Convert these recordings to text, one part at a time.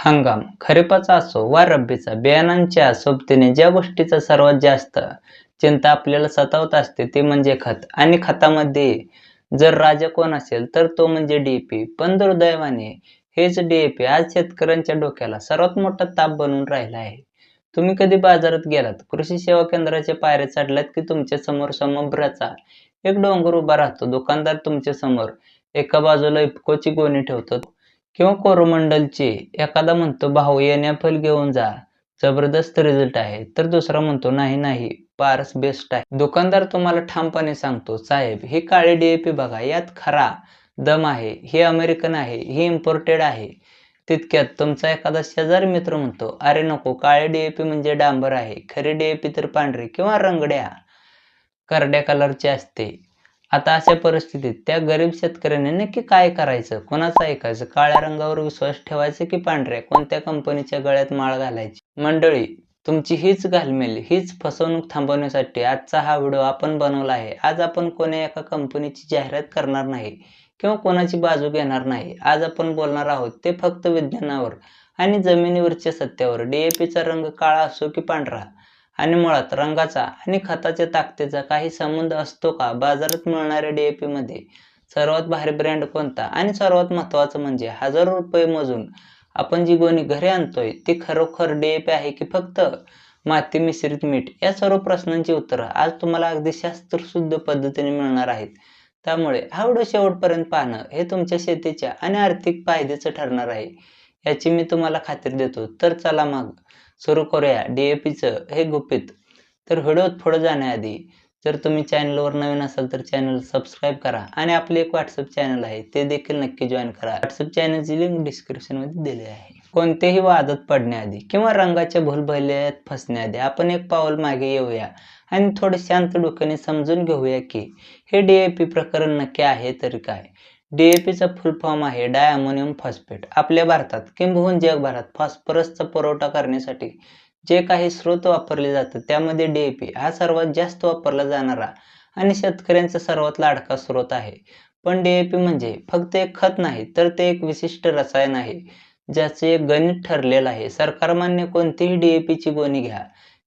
हंगाम खरीपाचा असो वा रब्बीचा बियाणांच्या सोबतीने ज्या गोष्टीचा सर्वात जास्त चिंता आपल्याला सतावत असते ते म्हणजे खत. आणि खतामध्ये जर राजा कोण असेल तर तो म्हणजे डीएपी पण दुर्दैवाने हेच डीएपी आज शेतकऱ्यांच्या डोक्याला सर्वात मोठा ताप बनून राहिला आहे. तुम्ही कधी बाजारात गेलात कृषी सेवा केंद्राच्या पायऱ्या चढल्यात की तुमच्यासमोर समुद्राचा एक डोंगर उभा राहतो दुकानदार तुमच्यासमोर एका बाजूला इफकोची गोणी ठेवतो किंवा कोरोमंडलची एखादा म्हणतो भाऊ येण्या फल घेऊन जा. जबरदस्त रिझल्ट आहे. तर दुसरा म्हणतो नाही नाही पारस बेस्ट आहे. दुकानदार तुम्हाला ठामपणे सांगतो साहेब ही काळी डीएपी बघा यात खरा दम आहे. हे अमेरिकन आहे ही इम्पोर्टेड आहे. तितक्यात तुमचा एखादा शेजारी मित्र म्हणतो अरे नको काळे डीएपी म्हणजे डांबर आहे. खरी डीएपी तर पांढरी किंवा रंगड्या. करड्या कलरची असते. आता अशा परिस्थितीत त्या गरीब शेतकऱ्याने नक्की काय करायचं? कोणाचं ऐकायचं? काळ्या रंगावर विश्वास ठेवायचा की पांढऱ्या कोणत्या कंपनीच्या गळ्यात माळ घालायची? मंडळी तुमची हीच घालमेल हीच फसवणूक थांबवण्यासाठी आजचा हा व्हिडिओ आपण बनवला आहे. आज आपण कोण्या एका कंपनीची जाहिरात करणार नाही किंवा कोणाची बाजू घेणार नाही. आज आपण बोलणार आहोत ते फक्त विज्ञानावर आणि जमिनीवरच्या सत्यावर. डीएपीचा रंग काळा असो की पांढरा? आणि मुळात रंगाचा आणि खताच्या ताकदीचा काही संबंध असतो का? बाजारात मिळणाऱ्या डीएपी मध्ये सर्वात भारी ब्रँड कोणता? आणि सर्वात महत्त्वाचं म्हणजे हजारो रुपये मोजून आपण जी गोणी घरी आणतोय ती खरोखर डीएपी आहे की फक्त माती मिश्रित मीठ? या सर्व प्रश्नांची उत्तरं आज तुम्हाला अगदी शास्त्रशुद्ध पद्धतीने मिळणार आहेत. त्यामुळे हा व्हिडिओ शेवटपर्यंत पाहणं हे तुमच्या शेतीच्या आणि आर्थिक फायद्याचं ठरणार आहे याची मी तुम्हाला खात्री देतो. तर चला मग सुरू करूया. डीएपीचं हे गुपित. तर व्हिडिओत पुढे जाण्याआधी जर तुम्ही चॅनलवर नवीन असाल तर चॅनल सबस्क्राईब करा आणि आपले एक व्हॉट्सअप चॅनल आहे ते देखील नक्की जॉईन करा. व्हॉट्सअप चॅनलची लिंक डिस्क्रिप्शनमध्ये दिली आहे. कोणतेही वादत पडण्याआधी किंवा रंगाच्या भूलभैल्यात फसण्याआधी आपण एक पाऊल मागे येऊया आणि थोडे शांत डोक्याने समजून घेऊया की हे डीएपी प्रकरण नक्की आहे तरी काय. डीएपीचा फुल फॉर्म आहे डाय अमोनियम फॉस्फेट आपल्या भारतात किंबहुन जगभरात फॉस्फरसचा पुरवठा करण्यासाठी जे काही स्रोत वापरले जातात त्यामध्ये डीएपी हा सर्वात जास्त वापरला जाणारा आणि शेतकऱ्यांचा सर्वात लाडका स्रोत आहे. पण डीएपी म्हणजे फक्त एक खत नाही तर ते एक विशिष्ट रसायन आहे ज्याचे एक गणित ठरलेलं आहे. सरकारमान्य कोणतीही डीएपीची गोणी घ्या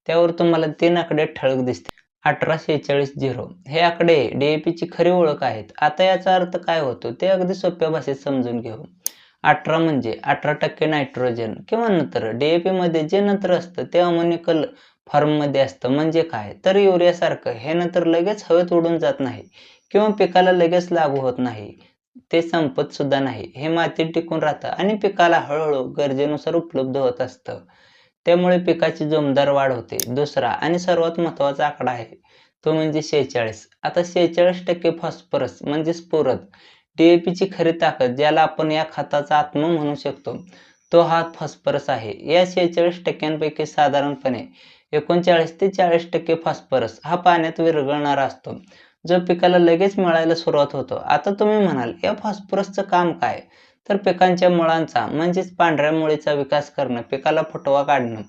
त्यावर तुम्हाला तीन आकडे ठळक दिसते अठरा शेहेचाळीस झिरो. हे आकडे डीएपीची खरी ओळख आहेत. आता याचा अर्थ काय होतो? ते अगदी सोप्या भाषेत समजून घेऊ. अठरा म्हणजे अठरा टक्के नायट्रोजन किंवा नंतर. डीएपी मध्ये जे नंतर असतं ते अमोनिकल फॉर्ममध्ये असतं. म्हणजे काय? तर युरियासारखं हे नंतर लगेच हवेत उडून जात नाही किंवा पिकाला लगेच लागू होत नाही. ते संपत सुद्धा नाही. हे मातीत टिकून राहतं आणि पिकाला हळूहळू गरजेनुसार उपलब्ध होत असतं. त्यामुळे पिकाची जोमदार वाढ होते. दुसरा आणि सर्वात महत्त्वाचा आकडा आहे तो म्हणजे शेहेचाळीस. आता शेहेचाळीस टक्के फॉस्फरस म्हणजे स्फुरद. डीएपीची खरी ताकद ज्याला आपण या खताचा आत्मा म्हणू शकतो तो हा फॉस्फरस आहे. या शेहेचाळीस टक्क्यांपैकी साधारणपणे एकोणचाळीस ते चाळीस टक्के फॉस्फरस हा पाण्यात विरघळणारा असतो जो पिकाला लगेच मिळायला सुरुवात होतो. आता तुम्ही म्हणाल या फॉस्फरसचं काम काय? तर पिकांच्या मुळांचा म्हणजेच पांढऱ्या मुळीचा विकास करणं पिकाला फुटवा काढणं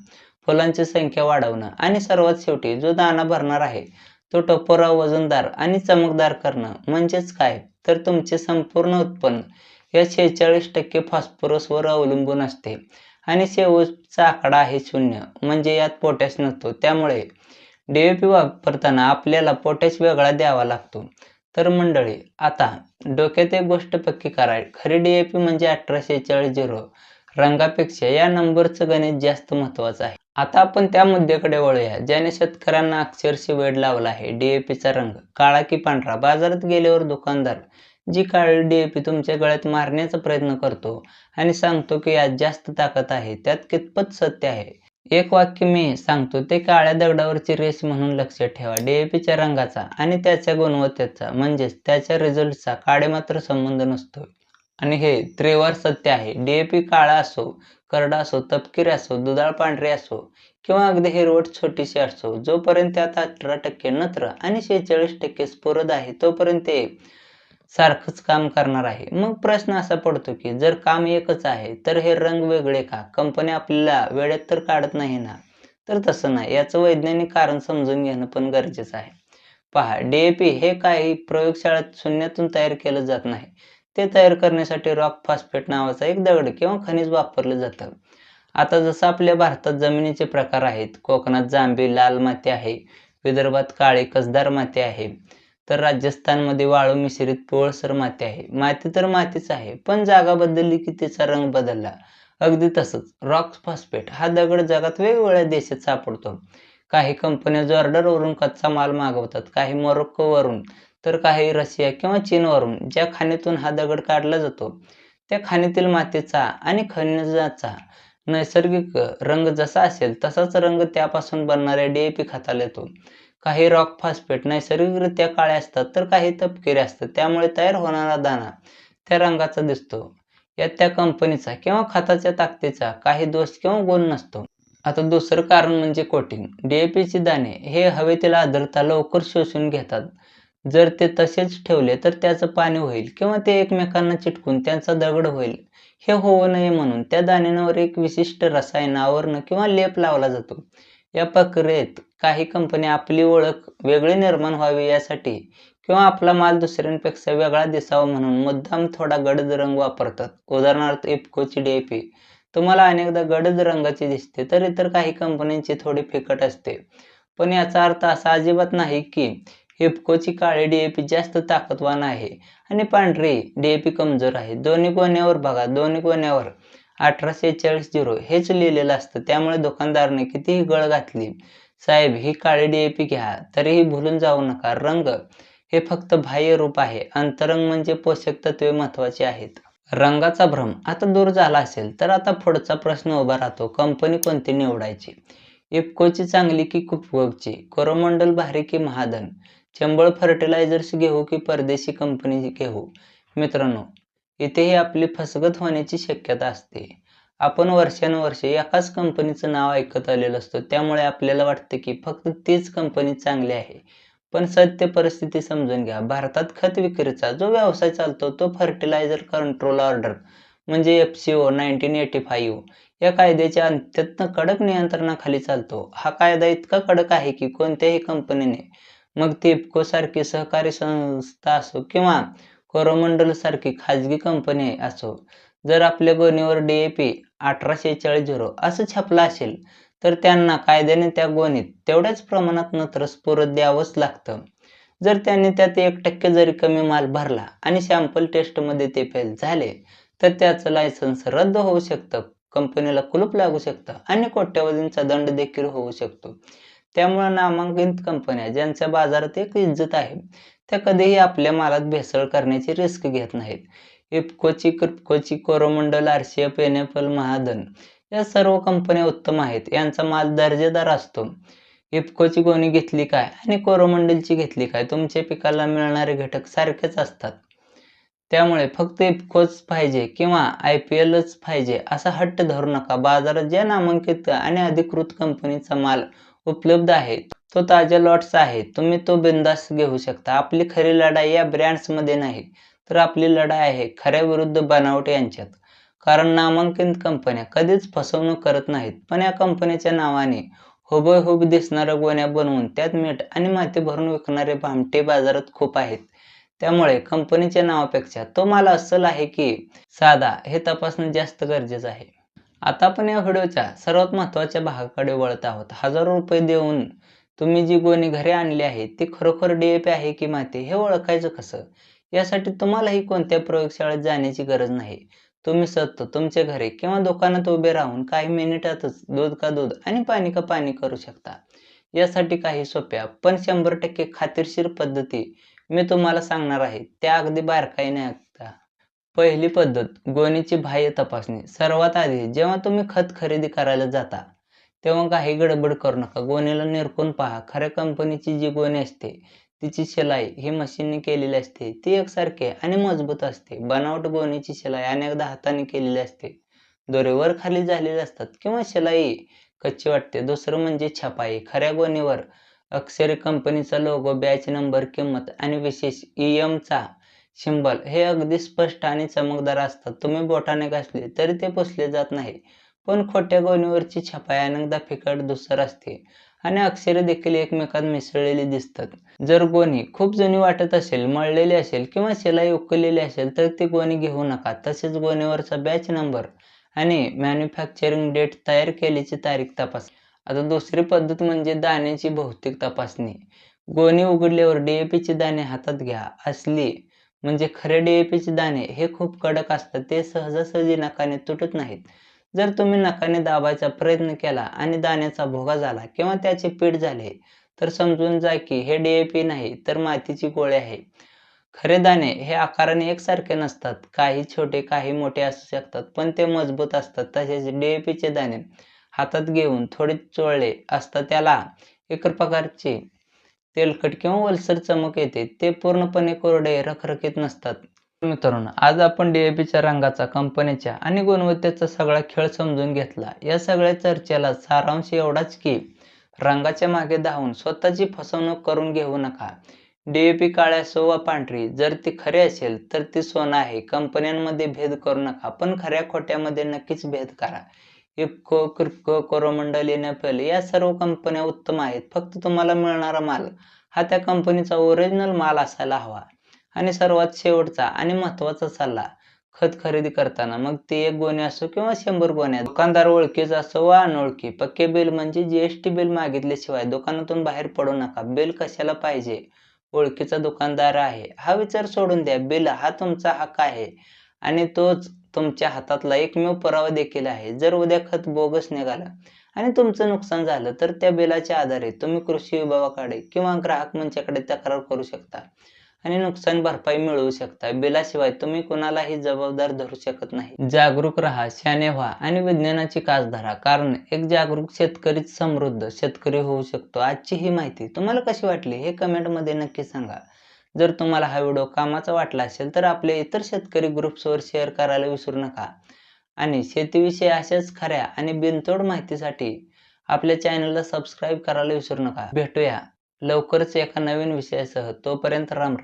फुलांची संख्या वाढवणं आणि सर्वात शेवटी जो दाणा भरणार आहे तो टपोरा वजनदार आणि चमकदार करणं म्हणजेच काय? तर तुमचे संपूर्ण उत्पन्न या शेहेचाळीस टक्के फॉस्फरसवर अवलंबून असते आणि शेवटचा आकडा आहे शून्य म्हणजे यात पोटॅश नसतो. त्यामुळे डीएपी वापरताना आपल्याला पोटॅश वेगळा द्यावा लागतो. तर मंडळी आता डोक्यात एक गोष्ट पक्की कराय खरी डीएपी म्हणजे अठराशे चाळीस झिरो रंगापेक्षा या नंबरचं गणित जास्त महत्वाचं आहे. आता आपण त्या मुद्द्याकडे वळूया ज्याने शेतकऱ्यांना अक्षरशी वेळ लावला आहे. डीएपीचा रंग काळा की पांढरा? बाजारात गेल्यावर दुकानदार जी काळी डीएपी तुमच्या गळ्यात मारण्याचा प्रयत्न करतो आणि सांगतो की यात जास्त ताकद आहे त्यात कितपत सत्य आहे? एक वाक्य मी सांगतो ते काळ्या दगडावरची रेस म्हणून लक्षात ठेवा. डीएपीच्या रंगाचा आणि त्याच्या गुणवत्तेचा म्हणजेच त्याच्या रिझल्टचा काळे मात्र संबंध नसतो. आणि हे त्रिवार सत्य आहे. डीएपी काळा असो करडा असो तपकिरी असो दुधाळ पांढरे असो किंवा अगदी हिरवट छोटीशी असो जोपर्यंत त्यात अठरा टक्के नत्र आणि शेहेचाळीस टक्के स्फुरद आहे तोपर्यंत ते सारखंच काम करणार आहे. मग प्रश्न असा पडतो की जर काम एकच आहे तर हे रंग वेगळे का? कंपनी आपल्याला वेळेत तर काढत नाही ना? तर तसं नाही. याचं वैज्ञानिक कारण समजून घेणं पण गरजेचं आहे. पहा डीएपी हे काही प्रयोगशाळेत शून्यातून तयार केलं जात नाही. ते तयार करण्यासाठी रॉक फॉस्फेट नावाचा एक दगड किंवा खनिज वापरलं जातं. आता जसं आपल्या भारतात जमिनीचे प्रकार आहेत कोकणात जांभी लाल माती आहे विदर्भात काळी कसदार माती आहे तर राजस्थानमध्ये वाळू मिश्रित पिवळसर माती आहे. माती तर मातीच आहे पण जागा बदलली की तिचा रंग बदलला. अगदी तसंच रॉक फॉस्फेट हा दगड जगात वेगवेगळ्या देशात सापडतो. काही कंपन्या जॉर्डरवरून कच्चा माल मागवतात काही मोरोक्कोवरून तर काही रशिया किंवा चीनवरून ज्या खाणीतून हा दगड काढला जातो. त्या खाणीतील मातीचा आणि खनिजाचा नैसर्गिक रंग जसा असेल तसाच रंग त्यापासून बनणाऱ्या डीएपी खताला येतो. काही रॉक फॉस्फेट नैसर्गिकरित्या काळे असतात तर काही तपकिरे असतात. त्यामुळे तयार होणारा दाणा त्या रंगाचा दिसतो. यात त्या कंपनीचा किंवा खताच्या ताकदीचा काही दोष किंवा गुण नसतो. आता दुसरं कारण म्हणजे कोटिंग डीएपीचे दाणे हे हवेतील आर्द्रता लवकर शोषून घेतात. जर ते तसेच ठेवले तर त्याचं पाणी होईल किंवा ते एकमेकांना चिटकून त्यांचा दगड होईल. हे होऊ नये म्हणून त्या दाण्यांवर एक विशिष्ट रसायन आवरण किंवा लेप लावला जातो. या प्रक्रियेत काही कंपन्या आपली ओळख वेगळी निर्माण व्हावी यासाठी किंवा आपला माल दुसऱ्यांपेक्षा वेगळा दिसावा म्हणून मुद्दाम थोडा गडद रंग वापरतात. उदाहरणार्थ इफकोची डीएपी तुम्हाला अनेकदा गडद रंगाची दिसते तर इतर काही कंपन्यांची थोडी फिकट असते. पण याचा अर्थ असा अजिबात नाही की इफकोची काळी डीएपी जास्त ताकदवान आहे. आणि पांढरी डीएपी कमजोर आहे. दोन्ही कोण्यावर बघा दोन्ही कोण्यावर. अठराशे चाळीस झिरो हेच लिहिलेलं असतं. त्यामुळे दुकानदारने कितीही गळ घातली साहेब ही काळी डीएपी घ्या तरीही भुलून जाऊ नका. रंग हे फक्त बाह्य रूप आहे. अंतरंग म्हणजे पोषक तत्वे महत्वाची आहेत. रंगाचा भ्रम आता दूर झाला असेल तर आता पुढचा प्रश्न उभा राहतो. कंपनी कोणती निवडायची? इफकोची चांगली की कुपवची कोरोमंडल भारी की महादन चंबळ फर्टिलायझर्स घेऊ की परदेशी कंपनी घेऊ? मित्रांनो इथेही आपली फसगत होण्याची शक्यता असते. आपण वर्षानुवर्षे एकाच कंपनीचं नाव ऐकत आलेलं असतो. त्यामुळे आपल्याला वाटतं की फक्त तीच कंपनी चांगली आहे. पण सत्य परिस्थिती समजून घ्या. भारतात खत विक्रीचा जो व्यवसाय चालतो तो फर्टिलायझर कंट्रोल ऑर्डर म्हणजे F C O nineteen eighty five या कायद्याच्या अत्यंत कडक नियंत्रणाखाली चालतो. हा कायदा इतका कडक आहे की कोणत्याही कंपनीने मग ती इफको सारखी सहकारी संस्था असो किंवा कोरोमंडल सारखी खाजगी कंपनी असो जर आपल्या गोणीवर डी ए पी अठराशे चाळीस झिरो असं छापलं असेल तर त्यांना कायद्याने त्या गोणीत तेवढ्याच प्रमाणात नत्रस्फुरत द्यावंच लागतं. जर त्यांनी त्यात एक टक्के जरी कमी माल भरला आणि सॅम्पल टेस्टमध्ये ते फेल झाले तर त्याचं लायसन्स रद्द होऊ शकतं कंपनीला कुलूप लागू शकतं आणि कोट्यवधींचा दंड देखील होऊ शकतो. त्यामुळे नामांकित कंपन्या ज्यांच्या बाजारात एक इज्जत आहे त्या कधीही आपल्या मालात भेसळ करण्याची रिस्क घेत नाहीत. इफकोची क्रिपकोची कोरोमंडल आरसीएफ एनएफएल महाधन या सर्व कंपन्या उत्तम आहेत. यांचा माल दर्जेदार असतो. इफकोची गोणी घेतली काय आणि कोरोमंडलची घेतली काय तुमच्या पिकाला मिळणारे घटक सारखेच असतात. त्यामुळे फक्त इफकोच पाहिजे किंवा आय पी एलच पाहिजे असा हट्ट धरू नका. बाजारात ज्या नामांकित आणि अधिकृत कंपनीचा माल उपलब्ध आहे तो ताज्या लॉट्स आहे तुम्ही तो बिंदास घेऊ शकता. आपली खरी लढाई या ब्रँड्समध्ये नाही तर आपली लढाई आहे खऱ्या विरुद्ध बनावट यांच्यात. कारण नामांकित कंपन्या कधीच फसवणूक करत नाहीत. पण या कंपनीच्या नावाने हुबेहूब दिसणाऱ्या गोण्या बनवून त्यात मीठ आणि माती भरून विकणारे भामटे बाजारात खूप आहेत. त्यामुळे कंपनीच्या नावापेक्षा तो मला अस्सल आहे की साधा हे तपासणं जास्त गरजेचं आहे. आता आपण या व्हिडिओच्या सर्वात महत्त्वाच्या भागाकडे वळत आहोत. हजारो रुपये देऊन तुम्ही जी गोणी घरे आणली आहे ती खरोखर डीएपी आहे की माती हे ओळखायचं कसं? यासाठी तुम्हालाही कोणत्या प्रयोगशाळेत जाण्याची गरज नाही. तुम्ही सतत तुमच्या घरी किंवा दुकानात उभे राहून काही मिनिटातच दूध का दूध आणि पाणी का पाणी करू शकता. यासाठी काही सोप्या पण शंभर टक्के खात्रीशीर पद्धती मी तुम्हाला सांगणार आहे. त्या अगदी बारकाईने ऐकता. पहिली पद्धत गोणीची बाह्य तपासणी. सर्वात आधी जेव्हा तुम्ही खत खरेदी करायला जाता तेव्हा काही गडबड करू नका. गोणीला निरकून पहा. खऱ्या कंपनीची जी गोणी असते तिची शिलाई ही मशीनने केलेली असते. ती एकसारखी आणि मजबूत असते. बनावट गोणीची शिलाई अनेकदा हाताने केलेली असते. दोरेवर खाली झालेले असतात किंवा शिलाई कच्ची वाटते. दुसरं म्हणजे छपाई. खऱ्या गोणीवर अक्षरे कंपनीचा लोगो बॅच नंबर किंमत आणि विशेष ईएमचा सिंबल हे अगदी स्पष्ट आणि चमकदार असतात. तुम्ही बोटाने घासले तरी ते पुसले जात नाही. पण खोट्या गोणीवरची छपाई अनेकदा फिकट दुसर असते. आणि अक्षरे देखील एकमेकात मिसळलेली दिसतात. जर गोणी खूप जुनी वाटत असेल मळलेली असेल किंवा शिलाई उकललेली असेल तर ती गोणी घेऊ नका. तसेच गोणीवरचा बॅच नंबर आणि मॅन्युफॅक्चरिंग डेट तयार केल्याची तारीख तपास. आता दुसरी पद्धत म्हणजे दाण्याची भौतिक तपासणी. गोणी उघडल्यावर डीएपीची दाणे हातात घ्या. असली म्हणजे खरे डीएपीचे दाणे हे खूप कडक असतात. ते सहजासहजी नकाने तुटत नाहीत. जर तुम्ही नकाने दाबायचा प्रयत्न केला आणि दाण्याचा भोगा झाला किंवा त्याचे पीठ झाले तर समजून जा की हे डीएपी नाही तर मातीची गोळे आहे. खरे दाणे हे आकाराने एकसारखे नसतात. काही छोटे काही मोठे असू शकतात पण ते मजबूत असतात. तसेच डीएपीचे दाणे हातात घेऊन थोडे चोळले असता त्याला एक प्रकारची तेलकट किंवा ओलसर चमक येते. ते पूर्णपणे कोरडे रखरखीत नसतात. मित्रांनो आज आपण डीएपीच्या रंगाचा कंपनीच्या आणि गुणवत्तेचा सगळा खेळ समजून घेतला. या सगळ्या चर्चेला सारांश एवढाच की रंगाच्या मागे धावून स्वतःची फसवणूक करून घेऊ नका. डीएपी काळ्या सो वा पांढरी जर ती खरी असेल तर ती सोनं आहे. कंपन्यांमध्ये भेद करू नका पण खऱ्या खोट्यामध्ये नक्कीच भेद करा. इफको क्रिप्को कोरोमंडल एनएफएल या सर्व कंपन्या उत्तम आहेत. फक्त तुम्हाला मिळणारा माल हा त्या कंपनीचा ओरिजिनल माल असायला हवा. आणि सर्वात शेवटचा आणि महत्त्वाचा सल्ला खत खरेदी करताना मग ते एक गोणी असो किंवा शंभर गोण्या दुकानदार ओळखीचा असो वा अनोळखी पक्के बिल म्हणजे जीएसटी बिल मागितल्याशिवाय दुकानातून बाहेर पडू नका. बिल कशाला पाहिजे? ओळखीचा दुकानदार आहे. हा विचार सोडून द्या. बिल हा तुमचा हक्क आहे आणि तोच तुमच्या हातातला एकमेव पुरावा देखील आहे. जर उद्या खत बोगस निघाला आणि तुमचं नुकसान झालं तर त्या बिलाच्या आधारे तुम्ही कृषी विभागाकडे किंवा ग्राहक मंचाकडे तक्रार करू शकता. आणि नुकसान भरपाई मिळवू शकता. बिलाशिवाय तुम्ही कोणालाही जबाबदार धरू शकत नाही. जागरूक राहा शाने व्हा आणि विज्ञानाची कास धरा. कारण एक जागरूक शेतकरीच समृद्ध शेतकरी होऊ शकतो. आजची ही माहिती तुम्हाला कशी वाटली हे कमेंटमध्ये नक्की सांगा. जर तुम्हाला हा व्हिडिओ कामाचा वाटला असेल तर आपले इतर शेतकरी ग्रुप्सवर शेअर करायला विसरू नका. आणि शेतीविषयी अशाच खऱ्या आणि बिनतोड माहितीसाठी आपल्या चॅनलला सबस्क्राईब करायला विसरू नका. भेटूया. लवकरच एका नवीन विषयासह. तोपर्यंत राम राम.